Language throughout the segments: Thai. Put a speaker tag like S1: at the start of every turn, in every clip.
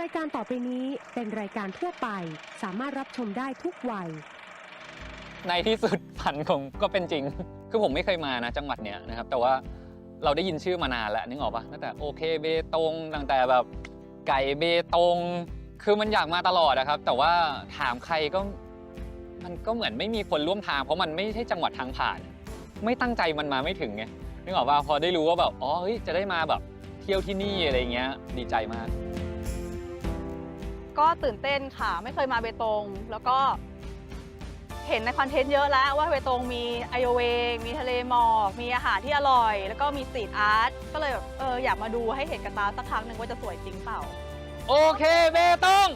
S1: รายการต่อไปนี้เป็นรายการทั่วไป สามารถรับชมได้ทุกวัย
S2: ในที่สุดฝันของก็เป็นจริง คือผมไม่เคยมานะจังหวัดเนี้ยนะครับ แต่ว่าเราได้ยินชื่อมานานแล้วนึกออกปะตั้งแต่โอเคเบตงตั้งแต่แบบไก่เบตง คือมันอยากมาตลอดนะครับ แต่ว่าถามใครก็มันก็เหมือนไม่มีคนร่วมทาง เพราะมันไม่ใช่จังหวัดทางผ่าน ไม่ตั้งใจมันมาไม่ถึงไงนึกออกปะพอได้รู้ว่าแบบอ๋อเฮ้ยจะได้มาแบบเที่ยวที่นี่อะไรเงี้ยดีใจมาก
S3: ก็ตื่นเต้นค่ะ ไม่เคยมาเบตง แล้วก็เห็นในคอนเทนต์เยอะแล้วว่าเบตงมีไอโอเวงมีทะเลหมอก มีอาหารที่อร่อย แล้วก็มีสตรีทอาร์ต ก็เลยแบบเอออยากมาดูให้เห็นกับตาสักครั้งหนึ่งว่าจะสวยจริงเปล่า
S2: โอเคเบตง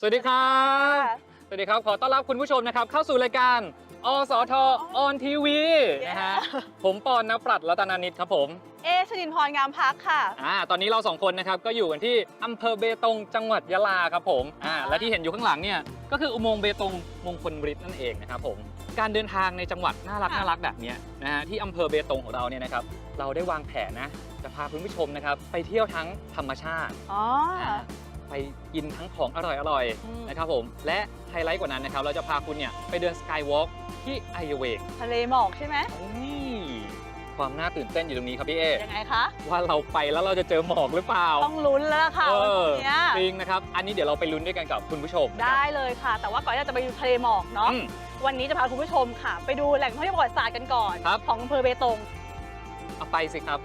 S2: สวัสดีครับ สวัสดีครับ ขอต้อนรับคุณผู้ชมนะครับ เข้าสู่รายการ อสทออนทีวีนะฮะ ผมปอนนปรัตน์รัตนานิตครับผม
S3: เอชนินพรงามพักค่ะ
S2: อ่า ตอนนี้เราสองคนนะครับก็อยู่กันที่อำเภอเบตงจังหวัดยะลาครับผมอ่า
S3: อ่า
S2: และที่เห็นอยู่ข้างหลังเนี่ยก็คืออุโมงค์เบตงมงคลบริตนั่นเองนะครับผม การเดินทางในจังหวัดน่ารักน่ารักแบบเนี้ยนะฮะที่อำเภอเบตงของเราเนี่ยนะครับเราได้วางแผนนะจะพาคุณผู้ชมนะครับไปเที่ยวทั้งธรรมชาติ
S3: อ๋อ
S2: อ่าไปกินทั้งของอร่อย
S3: อืม
S2: ๆนะครับผม และไฮไลท์กว่านั้นนะครับ เราจะพาคุณเนี่ยไปเดินสกายวอล์ก ที่ไอเวก
S3: ทะเลหมอกใช่ไหม
S2: นี่ความน่าตื่นเต้นอยู่ตรงนี้ครับพี่เอ
S3: ยังไงคะ
S2: ว่าเราไปแล้วเราจะเจอหมอกหรือเปล่า
S3: ต้องลุ้นแล้วล่ะค่ะ
S2: เอ
S3: วัน
S2: อ
S3: พรุ่งเนี้ย
S2: จริงนะครับ อันนี้เดี๋ยวเราไปลุ้นด้วยกันกับคุณผู้ชมนะครับ
S3: ได้เลยค่ะ แต่ว่าก่อนที่เราจะไปดูทะเลหมอกเนาะ
S2: อืม
S3: วันนี้จะพาคุณผู้ชมค่ะ ไปดูแหล่งท่องเที่ยวประวัติศาสตร์กันก่อน
S2: ครับ
S3: ของอำเภอเบตง
S2: เอาไปสิครับ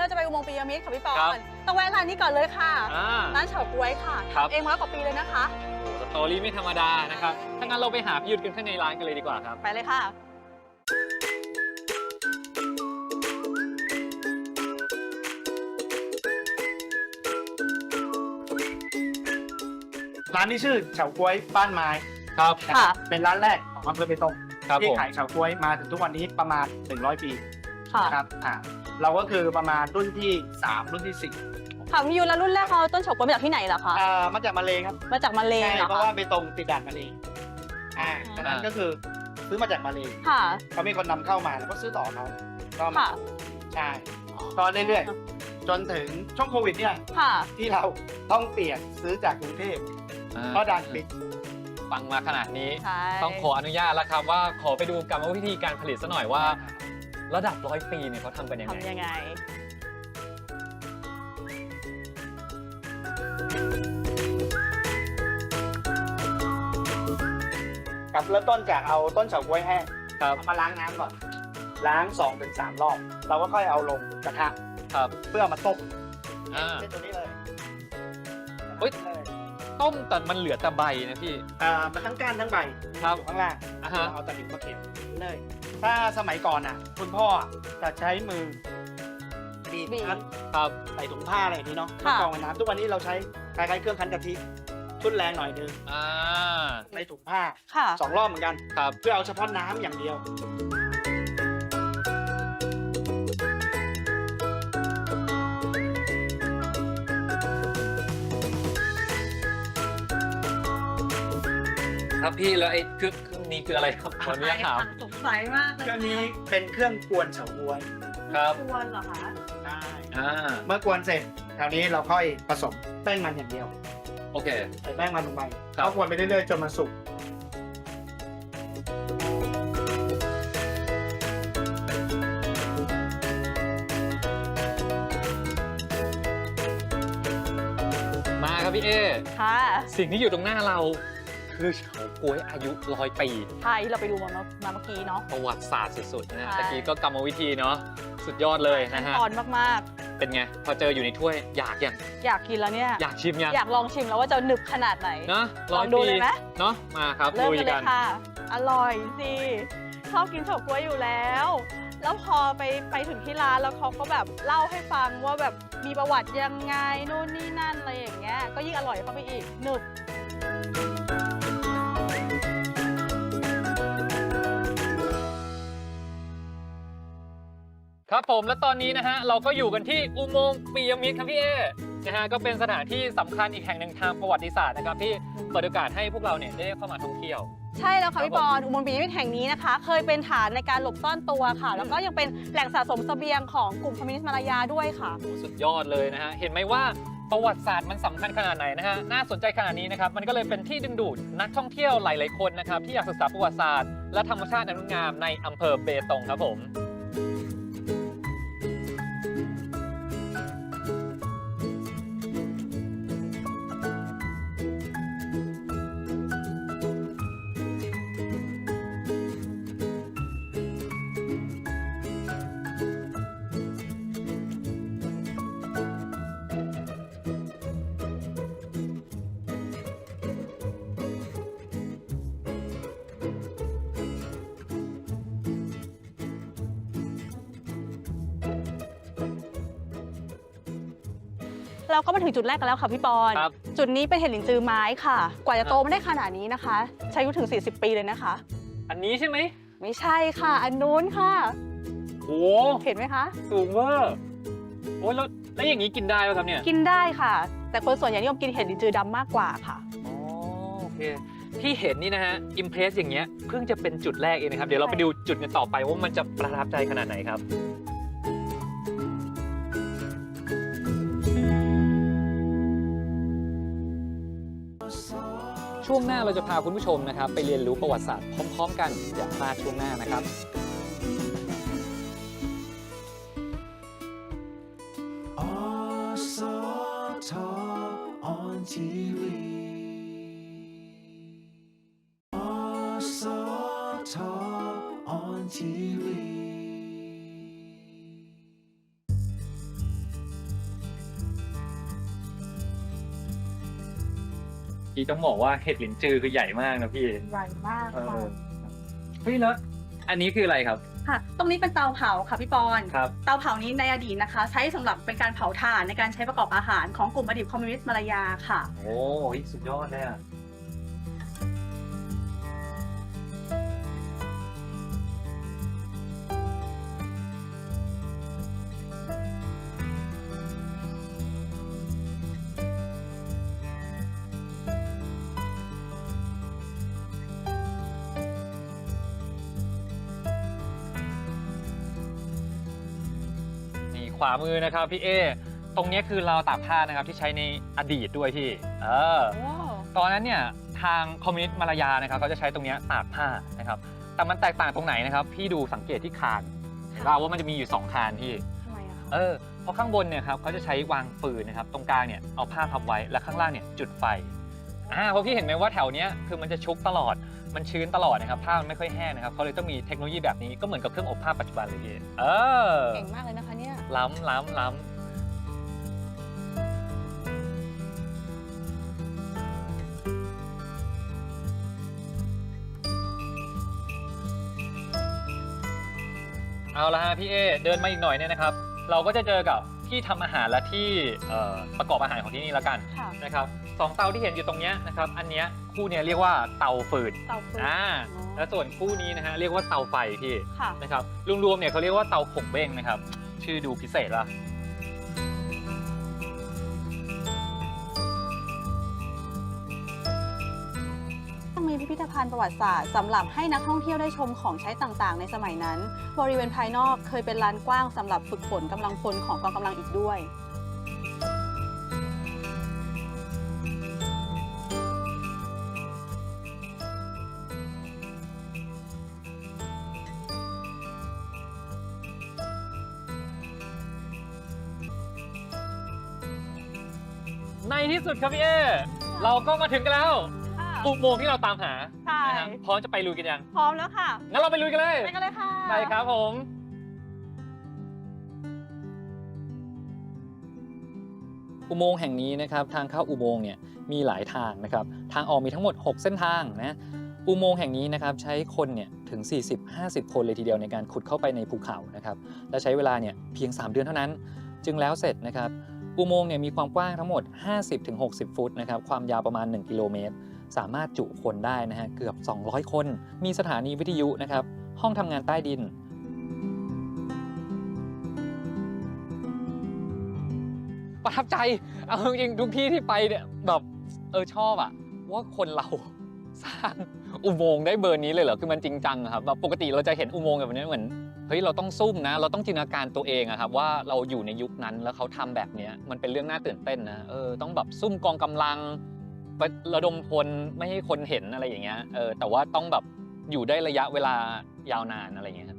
S3: เราจะไปอุโมงค์ปีระมิดค่ะพี่ปอ
S2: ครับ
S3: นต้องแวะร้านนี้ก่อนเลยค่ะ
S2: อ่า
S3: ร้านเฉาก๊วยค่ะ
S2: ครับ
S3: ทำเองมาแล้วกว่าปีเลยนะคะ
S2: โอ้โหสตอรี่ไม่ธรรมดานะครับ ถ้างั้นเราไปหาพี่หยุดกันข้างในร้านกันเลยดีกว่าครับ
S3: ไปเลยค่ะ
S4: ร้านนี้ชื่อเฉาก๊วยบ้านไม้
S2: ครับ
S4: นะ
S3: ค่ะ
S4: เป็นร้านแรกของอำเภอเบตง
S2: ครับ
S4: ที่
S2: ผม
S4: ขายเฉาก๊วยมาถึงทุกวันนี้ประมาณ 100 ปี
S3: ค่ะ
S4: นะครับอ่า เราก็คือประมาณรุ่นที่ 3 รุ่นที่
S3: ค่ะพี่ยูแล้วรุ่นแรกเขาต้นเฉาก๊วยมาจากที่ไหนเหรอคะ
S4: 4อ่ามาจากมาเลครับ
S3: มาจากมาเล
S4: ใช่
S3: เหรอ
S4: เพราะ
S3: คะ
S4: ว่าเบตงติดด่านมาเลอ่า
S3: อ่า
S4: ฉะนั้นก็คือซื้อมาจากมาเล
S3: ค่ะ
S4: เขามีคนนำเข้ามาแล้วก็ซื้อต่อเขาก็มา
S3: ค่ะ
S4: ใช่ก็เรื่อยๆจนถึงช่วงโควิดเนี่ย
S3: ค่ะ
S4: ที่เราต้องเปลี่ยนซื้อจากกรุงเทพเพราะด่านปิด
S2: ฟังมาขนาดนี้
S3: ใช่
S2: ต้องขออนุญาตแล้วครับว่าขอไปดูกรรมวิธีการผลิตซะหน่อยว่า ระดับร้อยปีเนี่ยเขาทำกันยังไง
S3: ทำยังไง
S4: กับเริ่มต้นจากเอาต้นเฉาก๊วยแห้ง
S2: ครับ
S4: เอามาล้างน้ำก่อน ล้าง2อถึงสรอบ เราก็ค่อยเอาลงกระทะ
S2: ครับ
S4: เพื่อเอามาต้ม
S2: อ่า
S4: เช่นตัวนี้เลย
S2: เฮ้ย
S4: เลย
S2: ต้มแต่มันเหลือแต่ใบนะพี่
S4: อ่ามันทั้งก้านทั้งใบ
S2: ครับ
S4: อยู่ข้างล่าง
S2: อ่าฮะ
S4: เราเอาตะหลิวมาเก็บเลย ถ้าสมัยก่อนอะ คุณพ่อจะใช้มือบีบ
S3: บีบ
S4: คั้น
S2: ครับ
S4: ใส่ถุงผ้าอะไรอย่างนี้เนาะ
S3: ค่ะ
S4: กรองไว้น้ำทุกวันนี้เราใช้คล้ายๆเครื่องคั้นกะทิทุนแรงหน่อยนึง
S2: อ่า
S4: ในถุงผ้า
S3: ค่ะ
S4: สองรอบเหมือนกัน
S2: ครับ
S4: เพื่อเอาเฉพาะน้ำอย่างเดียว
S2: ครับพี่แล้วไอ้เครื่องเครื่องนี้คืออะไรครับขออนุญาตถาม
S3: สงสั ยมากเล
S4: เครื่องนี้เป็นเครื่องกวนเฉาก๊วย
S2: ครับ
S3: ควรเหรอคะ
S4: ได้
S2: อ่า
S4: เมื่อกวนเสร็จคราวนี้เราค่อยผสมแป้งมันอย่างเดียว
S2: โอเค
S4: ใส่แป้งมันลงไป
S2: ครับ
S4: ก็กวนไปเรื่อยๆจนมันสุก
S2: มาครับพี่เอ
S3: ค่ะ
S2: สิ่งที่อยู่ตรงหน้าเรา คือเฉาก๊วยอายุร้อยปี
S3: ใช่ที่เราไปดูมาเมื่อมาเมื่อกี้เนาะ
S2: ประวัติศาสตร์สุดๆนะฮะ
S3: ใช่
S2: ตะกี้ก็กรรมวิธีเนาะสุดยอดเลยนะฮะ
S3: ตอนมาก
S2: เป็นไง พอเจออยู่ในถ้วยอยากยัง
S3: ๆ อยากกินแล้วเนี่ย
S2: อยากชิมยัง
S3: อยากลองชิมแล้วว่าจะหนึบขนาดไหน
S2: เนาะ
S3: ล
S2: ร้
S3: อ
S2: องย
S3: ดู
S2: ปี
S3: เลยไหม
S2: เนาะมาครับ
S3: เริ่ม
S2: ลุย
S3: กันเล
S2: กั
S3: ย
S2: น
S3: ค่ะ อร่อยสิชอบกินเฉาก๊วยอยู่แล้ว แล้วพอไปไปถึงที่ร้านแล้วเขาก็แบบเล่าให้ฟังว่าแบบมีประวัติยังไงนู่นนี่นั่นอะไรอย่างเงี้ย ก็ยิ่งอร่อยเข้าไปอีกหนึบ
S2: ครับผมและตอนนี้นะฮะเราก็อยู่กันที่อุโมงค์ปียมิตรครับพี่เอนะฮะก็เป็นสถานที่สำคัญอีกแห่งหนึ่งทางประวัติศาสตร์นะครับที่เปิดโอกาสให้พวกเราเนี่ยได้เข้ามาท่องเที่ยว
S3: ใช่แล้ว
S2: ครั
S3: ค่ะ
S2: บ
S3: พี่บอลอุโมงค์ปีนิมิตรแห่งนี้นะคะ เคยเป็นฐานในการหลบซ่อนตัวค่ะ แล้วก็ยังเป็นแหล่งสะสมเสบียงของกลุ่มคอมมิวนิสต์มาลายาด้วยค่ะ
S2: โอ้สุดยอดเลยนะฮะ เห็นไหมว่าประวัติศาสตร์มันสำคัญขนาดไหนนะฮะ น่าสนใจขนาดนี้นะครับ มันก็เลยเป็นที่ดึงดูดนักท่องเที่ยวหลาย ๆ คนนะครับที่อยากศึกษาประวัติศาสตร์และธรรมชาติอันงดงามในอำเภอเบตงครับผม
S3: เราก็มาถึงจุดแรกกันแล้วค่ะพี่บอล
S2: ครับ
S3: จุดนี้เป็นเห็ดหลินจือไม้ค่ะ กว่าจะโตมาได้ขนาดนี้นะคะ ใช้อายุถึง 40 ปีเลยนะคะ
S2: อันนี้ใช่ไหม
S3: ไม่ใช่ค่ะ อันนู้นค่ะ
S2: โอ้
S3: เห็นไหมคะ
S2: สูงเวอร์โอ้ยแล้วแล้วอย่างนี้กินได้ไหมครับเนี่ย
S3: กินได้ค่ะ แต่คนส่วนใหญ่นิยมกินเห็ดหลินจือดำมากกว่าค่ะ
S2: อ๋อโอเคที่เห็นนี่นะฮะอิมเพรสอย่างเงี้ยเพิ่งจะเป็นจุดแรกเองนะครับ เดี๋ยวเราไปดูจุดกันต่อไปว่ามันจะประทับใจขนาดไหนครับ วงหน้าเราจะพาคุณผู้ชมนะครับไปเรียนรู้ประวัติศาสตร์พร้อม ๆ กันอย่าพลาดช่วงหน้านะครับ ต้องบอกว่าเห็ดหลินจือคือใหญ่มากนะพี่
S3: ใหญ่มาก
S2: เออเฮ้ยแล้วอันนี้คืออะไรครับ
S3: ค่ะ ตรงนี้เป็นเตาเผาค่ะพี่บอล
S2: ครับ
S3: เตาเผานี้ในอดีตนะคะ ใช้สำหรับเป็นการเผาถ่านในการใช้ประกอบอาหารของกลุ่มอดีตคอมมิวนิสต์มาลายาค่ะ
S2: โอ้ยสุดยอดเลยอะ ขวามือนะครับพี่เอตรงเนี้ยคือราวตากผ้านะครับที่ใช้ในอดีตด้วยพี่ เออตอนนั้นเนี่ยทางคอมมิวนิสต์มาลายานะครับเขาจะใช้ตรงเนี้ยตากผ้านะครับ แต่มันแตกต่างตรงไหนนะครับ พี่ดูสังเกตที่คานเห็นป่าวว่ามันจะมีอยู่ 2 คานพี่
S3: ทำไมอะคะ
S2: เออเพราะข้างบนเนี่ยครับเขาจะใช้วางปืนนะครับ ตรงกลางเนี่ยเอาผ้าพับไว้ และข้างล่างเนี่ยจุดไฟ อ่าเพราะพี่เห็นไหมว่าแถวเนี้ยคือมันจะชุกตลอด มันชื้นตลอดนะครับผ้ามันไม่ค่อยแห้งนะครับเขาเลยต้องมีเทคโนโลยีแบบนี้ก็เหมือนกับเครื่องอบผ้าปัจจุบันเลยพี่เออ
S3: เก่งมากเลยนะคะเนี่ย
S2: ล้ำล้ำล้ำเอาละฮะพี่เอเดินมาอีกหน่อยเนี่ยนะครับ เราก็จะเจอกับที่ทำอาหารและที่เอ่อประกอบอาหารของที่นี่แล้วกัน
S3: ค่ะ
S2: นะครับ สองเตาที่เห็นอยู่ตรงเนี้ยนะครับ อันเนี้ยคู่เนี้ยเรียกว่าเตาฟืน
S3: เตาฟืน
S2: อ่า
S3: อ๋อ
S2: แล้วส่วนคู่นี้นะฮะเรียกว่าเตาไฟพี่
S3: ค่ะ
S2: นะครับรวมๆเนี่ยเขาเรียกว่าเตาผงเบ้งนะครับ ชื่อดูพิเศษละ
S3: ต้องมีพิพิธภัณฑ์ประวัติศาสตร์สำหรับให้นักท่องเที่ยวได้ชมของใช้ต่างๆ ในสมัยนั้น บริเวณภายนอกเคยเป็นลานกว้างสำหรับฝึกฝนกำลังพลของกองกำลังอีกด้วย
S2: ในที่สุดครับพี่เอเราก็มาถึงกันแล้ว
S3: ค่ะ
S2: อุโมงค์ที่เราตามหา
S3: ใช่
S2: นะครับพร้อมจะไปลุยกันยัง
S3: พร้อมแล้วค่ะ
S2: งั้นเราไปลุยกันเลย
S3: ไปกันเลยค่ะ
S2: ไปครับผม อุโมงค์แห่งนี้นะครับทางเข้าอุโมงค์เนี่ยมีหลายทางนะครับทางออกมีทั้งหมด 6 เส้นทางนะอุโมงค์แห่งนี้นะครับใช้คนเนี่ยถึง 40-50 คนเลยทีเดียวในการขุดเข้าไปในภูเขานะครับและใช้เวลาเนี่ยเพียง 3 เดือนเท่านั้น จึงแล้วเสร็จนะครับ อุโมงค์เนี่ยมีความกว้างทั้งหมด 50-60 ฟุตนะครับความยาวประมาณ 1 กิโลเมตร สามารถจุคนได้นะฮะเกือบ 200 คน มีสถานีวิทยุนะครับห้องทำงานใต้ดินประทับใจ เอาจริงทุกที่ที่ไปเนี่ยแบบเออชอบอะว่าคนเราสร้าง อุโมงค์ได้เบอร์นี้เลยเหรอคือมันจริงจังอะครับแบบปกติเราจะเห็นอุโมงค์แบบนี้เหมือนเฮ้ยเราต้องซุ่มนะ เราต้องจินตนาการตัวเองอะครับว่าเราอยู่ในยุคนั้นแล้วเขาทำแบบเนี้ยมันเป็นเรื่องน่าตื่นเต้นนะเออต้องแบบซุ่มกองกำลังระดมพลไม่ให้คนเห็นอะไรอย่างเงี้ยเออแต่ว่าต้องแบบอยู่ได้ระยะเวลายาวนานอะไรอย่างเงี้ยครับ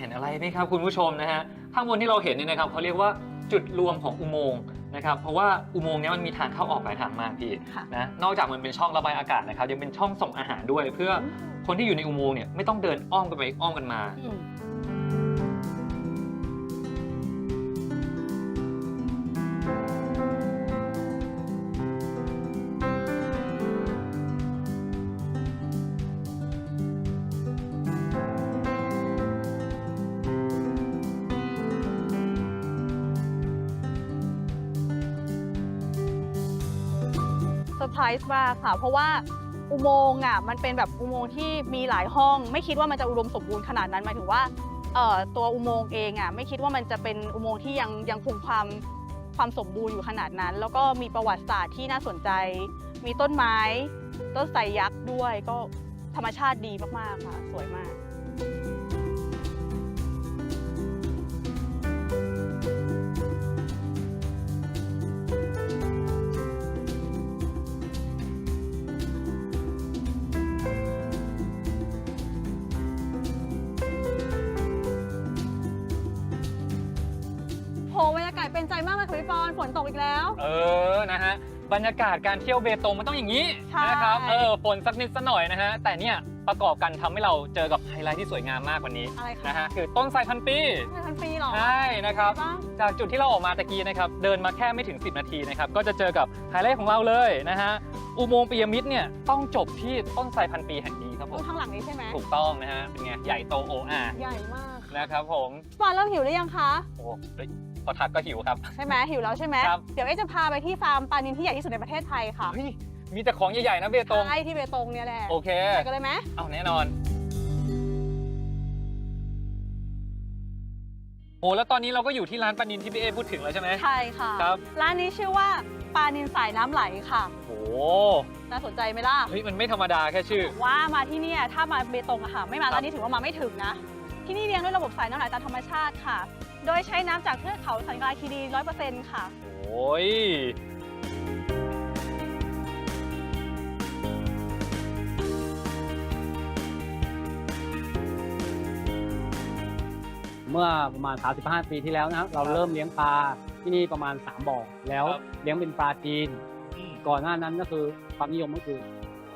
S2: เห็นอะไรไหมครับคุณผู้ชมนะฮะข้างบนที่เราเห็นเนี่ยนะครับเขาเรียกว่าจุดรวมของอุโมงค์ นะครับเพราะว่าอุโมงค์เนี้มันมีทางเข้าออกหลายทางมากพี่
S3: ค่ะ
S2: นะนอกจากมันเป็นช่องระบายอากาศนะครับยังเป็นช่องส่งอาหารด้วย เพื่อคนที่อยู่ในอุโมงค์เนี่ยไม่ต้องเดินอ้อมกันไปอ้อมกันมา
S3: อืม ร์ไพรส์มากค่ะ เพราะว่าอุโมงค์อะมันเป็นแบบอุโมงค์ที่มีหลายห้อง ไม่คิดว่ามันจะอุดมสมบูรณ์ขนาดนั้นหมายถึงว่าเอ่อตัวอุโมงค์เองอะไม่คิดว่ามันจะเป็นอุโมงค์ที่ยังยังคงความความสมบูรณ์อยู่ขนาดนั้น แล้วก็มีประวัติศาสตร์ที่น่าสนใจ มีต้นไม้ ต้นไทรยักษ์ด้วยก็ธรรมชาติดีมากๆค่ะ สวยมาก ฝนตกอีกแล้ว
S2: เออนะฮะบรรยากาศการเที่ยวเบตงมันต้องอย่างนี้
S3: ใช่
S2: นะครับเออฝนสักนิดสักหน่อยนะฮะแต่เนี่ยประกอบกันทำให้เราเจอกับไฮไลท์ที่สวยงามมากกว่านี้
S3: อะไรคะ
S2: นะฮะคือต้นไทรพันปี
S3: ไม่ทันฟรีเหรอ
S2: ใช่นะครับ
S3: บ้าง
S2: จากจุดที่เราออกมาตะกี้นะครับเดินมาแค่ไม่ถึง 10 นาทีนะครับก็จะเจอกับไฮไลท์ของเราเลยนะฮะอุโมงค์ปียมิตรเนี่ยต้องจบที่ต้นไทรพันปีแห่งนี้ครับผ
S3: ตร
S2: ม
S3: งข้างหลังนี้ใช่ไหม
S2: ถูกต้องนะฮะเป็นไงใหญ่โตโออา
S3: ใหญ่มาก
S2: นะครับผม
S3: ปอนเริ่มหิวหรือยังคะ
S2: โอ้เฮ้ยพ อทักก็หิวครับ
S3: ใช่ไหมหิวแล้วใช่ไหม
S2: ครับ
S3: เดี๋ยวเอ๊ะจะพาไปที่ฟาร์มปลานิลที่ใหญ่ที่สุดในประเทศไทยค่ะ
S2: เฮ้ยมีแต่ของใหญ่ๆนะเบตง
S3: ใช่ที่เบตงเนี่ยแหละ
S2: โอเค
S3: ไปกันเลยไหม
S2: เอาแน่นอนโอ้แล้วตอนนี้เราก็อยู่ที่ร้านปานินที่พี่เอพูดถึงแล้วใช่ไหม
S3: ใช่ค่ะ
S2: ครับ
S3: ร้านนี้ชื่อว่าปลานิลสายน้ำไหลค่ะ
S2: โอ้
S3: น่าสนใจไหมล่ะ
S2: เฮ้ยมันไม่ธรรมดาแค่ชื่อ
S3: ว่ามาที่เนี่ยถ้ามาเบตงอะค่ะ ไม่มา
S2: ครับ
S3: ร้านนี้ถือว่ามาไม่ถึงนะ ที่นี่เลี้ยงด้วยระบบสายน้ำไหลตามธรรมชาติค่ะ โดยใช้น้ำจากเทือกเขาสันกลายคีรีร้อยเปอร์เซ็นต์ค่ะ
S2: โอ้ย
S5: เมื่อประมาณ 35 ปีที่แล้วนะครับ เราเริ่มเลี้ยงปลาที่นี่ประมาณ 3บ่อแล้ว
S2: ครับ
S5: เลี้ยงเป็นปลาจีนก่อนหน้านั้นก็คือความนิยมก็คือ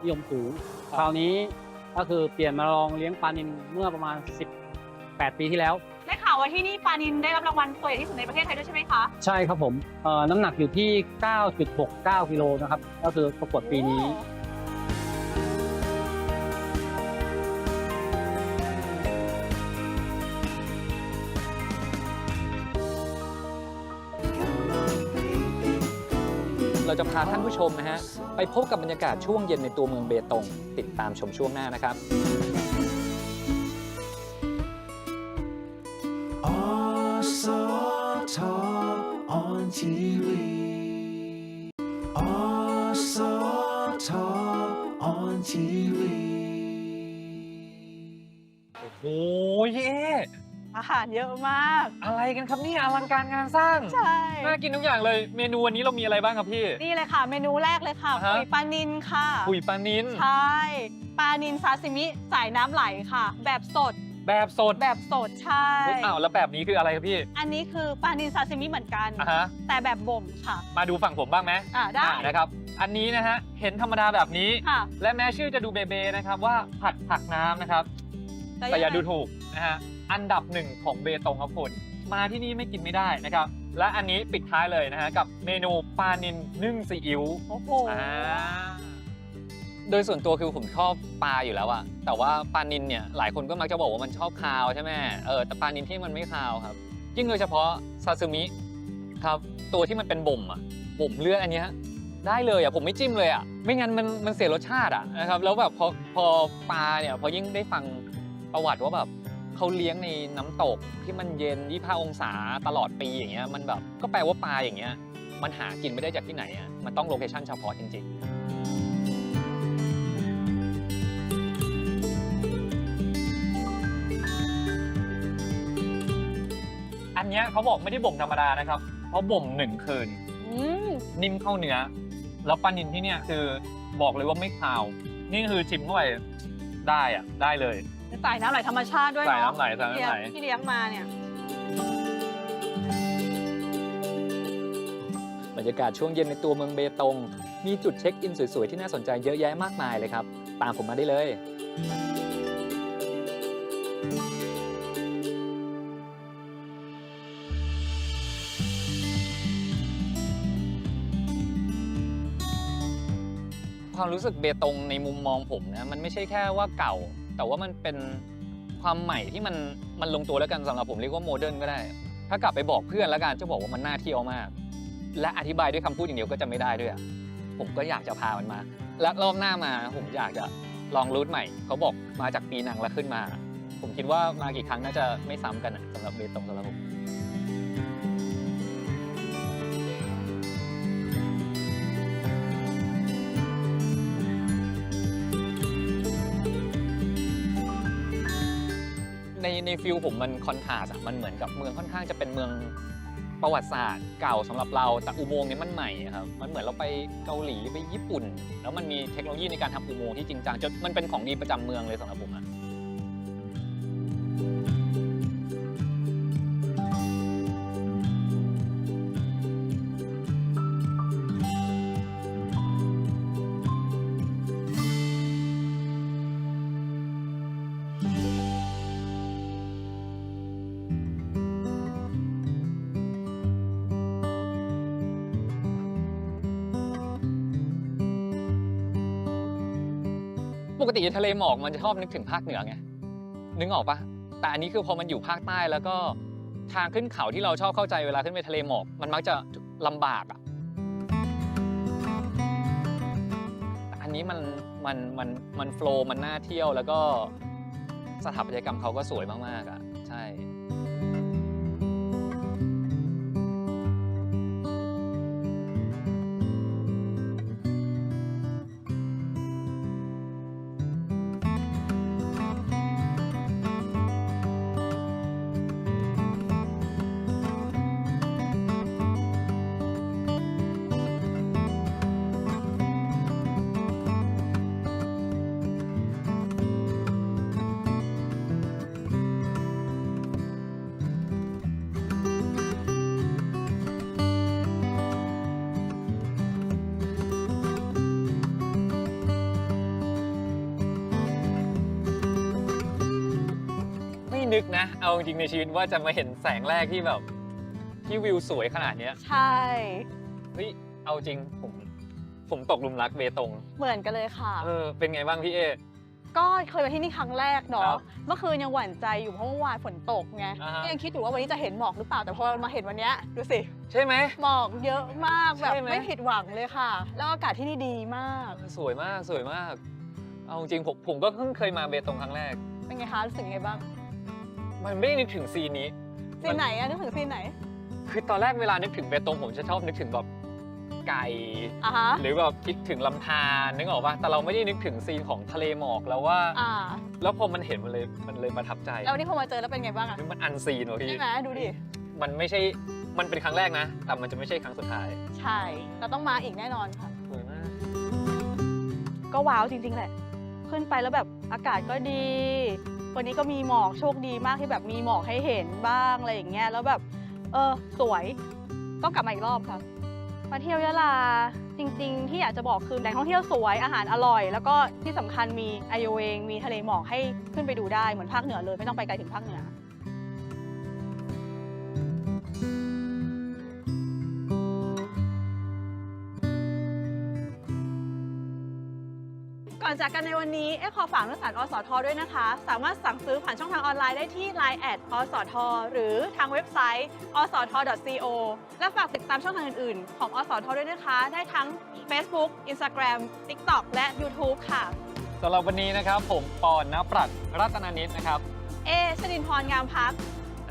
S5: นิยมสูงคราวนี้ก็คือเปลี่ยนมาลองเลี้ยงปลานิลเมื่อประมาณ 18 ปีที่แล้ว
S3: ได้ ข่าวว่าที่นี่ปลานิลได้รับรางวัลตัวใหญ่ที่สุดในประเทศไทยด้วยใช่ไหมคะ
S5: ใช่ครับผมเอ่อน้ำหนักอยู่ที่ 9.69 กิโลนะครับ ก็คือประกวดปีนี้
S2: เราจะพาท่านผู้ชมนะฮะ ไปพบกับบรรยากาศช่วงเย็นในตัวเมืองเบตง ติดตามชมช่วงหน้านะครับ
S6: on TV. Awesome Talk on TV.
S2: โอ้ยเย่
S3: อาหารเยอะมาก
S2: อะไรกันครับเนี่ยอลังการงานสร้าง
S3: ใช่
S2: น่ากินทุกอย่างเลยเมนูวันนี้เรามีอะไรบ้างครับพี่
S3: นี่เลยค่ะ เมนูแรกเลยค่ะ
S2: อ่าฮะ
S3: ปุยปลานิลค่ะ
S2: คุยปลานิน
S3: ใช่ ปลานิลซาซิมิสายน้ำไหลค่ะ แบบสด
S2: แบบสด
S3: แบบสดใช่
S2: เฮ้ยอ้าวแล้วแบบนี้คืออะไรครับพี่
S3: อันนี้คือปลานิลซาซิมิเหมือนกัน
S2: อะฮะ
S3: แต่แบบบ่มค่ะ
S2: มาดูฝั่งผมบ้างไหม
S3: อ่าได้
S2: อะนะครับ อันนี้นะฮะเห็นธรรมดาแบบนี้
S3: ค่ะ
S2: และแม้ชื่อจะดูเบเบนะครับว่าผัดผักน้ำนะครับ แต่อย่าดูถูกนะฮะอันดับหนึ่งของเบตงครับคุณมาที่นี่ไม่กินไม่ได้นะครับ และอันนี้ปิดท้ายเลยนะฮะกับเมนูปลานินนึ่งซีอิ๊ว
S3: โอ้โห
S2: อ่า โดยส่วนตัวคือผมชอบปลาอยู่แล้วอะแต่ว่าปลานินเนี่ยหลายคนก็มักจะบอกว่ามันชอบคาวใช่ไหมเออแต่ปลานินที่มันไม่คาวครับ ยิ่งโดยเฉพาะซาซิมิครับตัวที่มันเป็นบ่มอะบ่มเลือดอันเนี้ยได้เลยอะผมไม่จิ้มเลยอะไม่งั้นมันมันเสียรสชาติอะนะครับแล้วแบบพอพอปลาเนี่ยพอยิ่งได้ฟังประวัติว่าแบบเขาเลี้ยงในน้ำตกที่มันเย็น25องศาตลอดปีอย่างเงี้ยมันแบบก็แปลว่าปลาอย่างเงี้ยมันหากินไม่ได้จากที่ไหนอะมันต้องโลเคชั่นเฉพาะจริงๆ เนี้ยเขาบอกไม่ได้บ่มธรรมดานะครับเพราะบ่มหนึ่งคืน
S3: อืม
S2: นิ่มเข้าเนื้อ แล้วปลานินที่เนี่ยคือบอกเลยว่าไม่คาว นี่คือชิมเข้าไปได้อะได้เลย
S3: สายน้ำไหลธรรมชาติด้วย
S2: ใส่
S3: เนาะ
S2: น้ำไหลใส่
S3: ที่
S2: น้ำ
S3: เลี้ย
S2: ไหล
S3: งที่เลี้ยงมาเนี่ย
S2: บรรยากาศช่วงเย็นในตัวเมืองเบตง มีจุดเช็คอินสวยๆ ที่น่าสนใจเยอะแยะมากมายเลยครับ ตามผมมาได้เลย ความรู้สึกเบตงในมุมมองผมนะมันไม่ใช่แค่ว่าเก่า แต่ว่ามันเป็นความใหม่ที่มันมันลงตัวแล้วกันสำหรับผมเรียกว่าโมเดิร์นก็ได้ ถ้ากลับไปบอกเพื่อนแล้วกันจะบอกว่ามันน่าเที่ยวมาก และอธิบายด้วยคำพูดอย่างเดียวก็จะไม่ได้ด้วย ผมก็อยากจะพามันมา และรอบหน้ามาผมอยากจะลองรูทใหม่ เขาบอกมาจากปีนังแล้วขึ้นมา ผมคิดว่ามากี่ครั้งน่าจะไม่ซ้ำกันอะสำหรับเบตงสำหรับผม ในในฟิลผมมันคอนทราส์อะมันเหมือนกับเมืองค่อนข้างจะเป็นเมืองประวัติศาสตร์เก่าสำหรับเราแต่อุโมงค์นี้มันใหม่ครับมันเหมือนเราไปเกาหลีไปญี่ปุ่น แล้วมันมีเทคโนโลยีในการทำอุโมงค์ที่จริงจังจนมันเป็นของดีประจำเมืองเลยสำหรับผมอะ ปกติทะเลหมอกมันจะชอบนึกถึงภาคเหนือไงนึกออกปะแต่อันนี้คือพอมันอยู่ภาคใต้แล้วก็ทางขึ้นเขาที่เราชอบเข้าใจเวลาขึ้นไปทะเลหมอกมันมักจะลำบากอะแต่อันนี้มันมันมันมันโฟล์มันน่าเที่ยวแล้วก็สถาปัตยกรรมเขาก็สวยมากๆอะ นึกนะ เอาจริงๆในชีวิตว่าจะมาเห็นแสงแรกที่แบบ ที่วิวสวยขนาดเนี้ย
S3: ใช่
S2: เฮ้ยเอาจริงผมผมตกหลุมรักเบตง
S3: เหมือนกันเลยค่ะ
S2: เออเป็นไงบ้างพี่เอ
S3: ก็เคยมาที่นี่ครั้งแรก
S2: ครั
S3: เนาะ
S2: บ
S3: เมื่อคืนยังหวั่นใจอยู่เพราะเมื่อวานฝนตกไง
S2: อ่าฮะ
S3: ยังคิดอยู่ว่าวันนี้จะเห็นหมอกหรือเปล่า แต่พอมาเห็นวันเนี้ยดูสิ
S2: ใช่ไหม
S3: หมอกเยอะมาก แบบ
S2: ใช่ไหม
S3: ไม่ผิดหวังเลยค่ะ แล้วอากาศที่นี่ดีมาก
S2: สวยมากสวยมาก เอาจริงผมผมก็เพิ่งเคยมาเบตงครั้งแรก
S3: เป็นไงคะรู้สึกยังไงบ้าง
S2: มันไม่ได้นึกถึงซีนนี้
S3: ซีนไหนอะนึกถึงซีนไหน
S2: คือตอนแรกเวลานึกถึงเบตงผมจะชอบนึกถึงแบบไก่
S3: อะฮะ
S2: หรือแบบคิดถึงลำธารนึกออกปะแต่เราไม่ได้นึกถึงซีนของทะเลหมอกแล้วว่า
S3: อ่า
S2: แล้วพอมันเห็นมันเลยมันเลยประทับใจ
S3: แล้ววันนี้พอมาเจอแล้วเป็นไงบ้างอะ
S2: นี่มันอันซีนว่ะพี่
S3: ใช่ไหมดูดิ
S2: มันไม่ใช่ มันเป็นครั้งแรกนะ แต่มันจะไม่ใช่ครั้งสุดท้าย
S3: ใช่ เราต้องมาอีกแน่นอนค่ะ
S2: สวยมาก
S3: ก็ว้าวจริงๆแหละ ขึ้นไปแล้วแบบอากาศก็ดี วันนี้ก็มีหมอกโชคดีมากที่แบบมีหมอกให้เห็นบ้างอะไรอย่างเงี้ยแล้วแบบเออสวยต้องกลับมาอีกรอบค่ะมาเที่ยวยะลาจริง ๆ ที่อยากจะบอกคือแหล่งท่องเที่ยวสวยอาหารอร่อย แล้วก็ที่สำคัญมีไอโอเองมีทะเลหมอกให้ขึ้นไปดูได้เหมือนภาคเหนือเลยไม่ต้องไปไกลถึงภาคเหนือ อนจากกันในวันนี้เอ๊ขอฝากนักสารอสทด้วยนะคะ สามารถสั่งซื้อผ่านช่องทางออนไลน์ได้ที่ Line แอดอสทหรือทางเว็บไซต์อสท .co และฝากติดตามช่องทางอื่นๆ ของอสทด้วยนะคะ ได้ทั้ง Facebook Instagram TikTok และ YouTube ค่ะ
S2: สำหรับวันนี้นะครับ ผมปอนนปรัตน์รัตนานิตนะครับ
S3: เอชรินพรงามพัก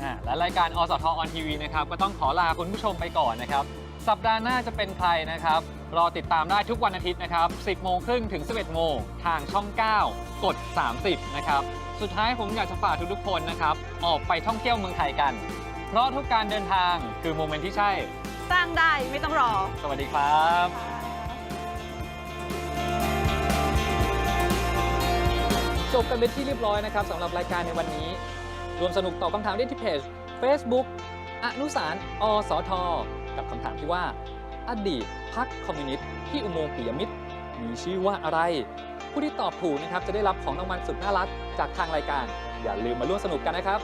S2: อ่าและรายการอสทออนทีวีนะครับ ก็ต้องขอลาคุณผู้ชมไปก่อนนะครับ สัปดาห์หน้าจะเป็นใครนะครับ รอติดตามได้ทุกวันอาทิตย์นะครับ 10 โมงครึ่งถึง 11 โมง ทางช่อง 9 กด 30 นะครับ สุดท้ายผมอยากจะฝากทุกๆคนนะครับ ออกไปท่องเที่ยวเมืองไทยกัน เพราะทุกการเดินทางคือโมเมนต์ที่ใช่
S3: สร้างได้ไม่ต้องรอ
S2: สวัสดีครับจบกันเป็นที่เรียบร้อยนะครับสำหรับรายการในวันนี้ รวมสนุกตอบคำถามได้ที่เพจ Facebook อนุสารอสทกับคำถามที่ว่า อดีตพรรคอมมิวนิสต์ที่อุโมงค์ปิยมิตร มีชื่อว่าอะไร ผู้ที่ตอบถูกนะครับจะได้รับของรางวัลสุดน่ารักจากทางรายการ อย่าลืมมาร่วมสนุกกันนะครับ